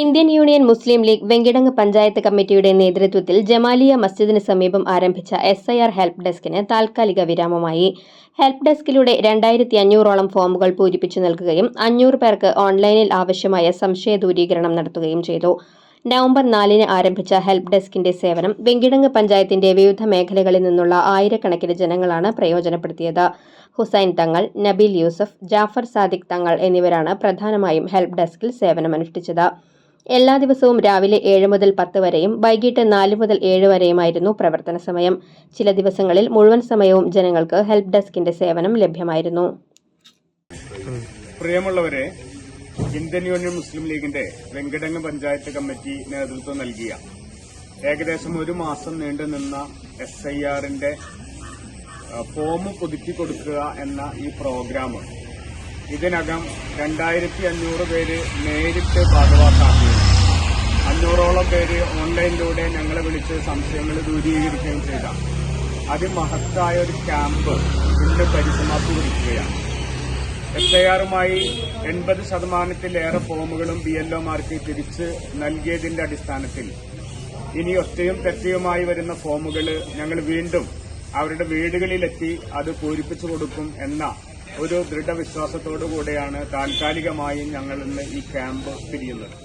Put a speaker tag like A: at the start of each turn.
A: Indian union Muslim league Venkitangu panchayat കമ്മിറ്റിയുടെ നേതൃത്വത്തിൽ ജമാലിയ മസ്ജിദിന് സമീപം ആരംഭിച്ച എസ് ഐ ആർ ഹെൽപ്പ് ഡെസ്കിന് താൽക്കാലിക വിരാമമായി. ഹെൽപ്പ് ഡെസ്കിലൂടെ രണ്ടായിരത്തി അഞ്ഞൂറോളം ഫോമുകൾ പൂരിപ്പിച്ചു നൽകുകയും അഞ്ഞൂറ് പേർക്ക് ഓൺലൈനിൽ ആവശ്യമായ സംശയ ദൂരീകരണം നടത്തുകയും ചെയ്തു. നവംബർ നാലിന് ആരംഭിച്ച ഹെൽപ്പ് ഡെസ്കിന്റെ സേവനം വെങ്കിടങ്ങ് പഞ്ചായത്തിന്റെ വിവിധ മേഖലകളിൽ നിന്നുള്ള ആയിരക്കണക്കിന് ജനങ്ങളാണ് പ്രയോജനപ്പെടുത്തിയത്. ഹുസൈൻ തങ്ങൾ നബീൽ യൂസഫ് ജാഫർ സാദിഖ് തങ്ങൾ എന്നിവരാണ് പ്രധാനമായും ഹെൽപ്പ് ഡെസ്കിൽ സേവനമനുഷ്ഠിച്ചത്. എല്ലാ ദിവസവും രാവിലെ ഏഴ് മുതൽ പത്ത് വരെയും വൈകിട്ട് നാല് മുതൽ ഏഴ് വരെയുമായിരുന്നു പ്രവർത്തന സമയം. ചില ദിവസങ്ങളിൽ മുഴുവൻ സമയവും ജനങ്ങൾക്ക് ഹെൽപ്പ് ഡെസ്കിന്റെ സേവനം ലഭ്യമായിരുന്നു.
B: പ്രിയമുള്ളവരെ ഇന്ത്യൻ യൂണിയൻ മുസ്ലിം ലീഗിന്റെ വെങ്കടങ്ങ് പഞ്ചായത്ത് കമ്മിറ്റി നേതൃത്വം നൽകിയ ഏകദേശം ഒരു മാസം നീണ്ടു നിന്ന എസ് ഐ ആറിന്റെ ഫോം പുതുക്കി കൊടുക്കുക എന്ന ഈ പ്രോഗ്രാം ഇതിനകം രണ്ടായിരത്തി അഞ്ഞൂറ് പേര് നേരിട്ട് ഭാഗവാക്കാക്കുകയും അഞ്ഞൂറോളം പേര് ഓൺലൈനിലൂടെ ഞങ്ങളെ വിളിച്ച് സംശയങ്ങൾ ദൂരീകരിക്കുകയും ചെയ്ത. അതിമഹത്തായ ഒരു ക്യാമ്പ് ഇന്ന് പരിസമാപ്തി കുറിക്കുകയാണ്. എസ് ഐ ആറുമായി എൺപത് ശതമാനത്തിലേറെ ഫോമുകളും ബി എൽ ഒമാർക്ക് തിരിച്ച് നൽകിയതിന്റെ അടിസ്ഥാനത്തിൽ ഇനി ഒറ്റയും തെറ്റയുമായി വരുന്ന ഫോമുകൾ ഞങ്ങൾ വീണ്ടും അവരുടെ വീടുകളിലെത്തി അത് പൂരിപ്പിച്ചു കൊടുക്കും എന്ന ഒരു ദൃഢവിശ്വാസത്തോടു കൂടെയാണ് താൽക്കാലികമായി ഞങ്ങൾ ഇന്ന് ഈ ക്യാമ്പ് പിരിയുന്നത്.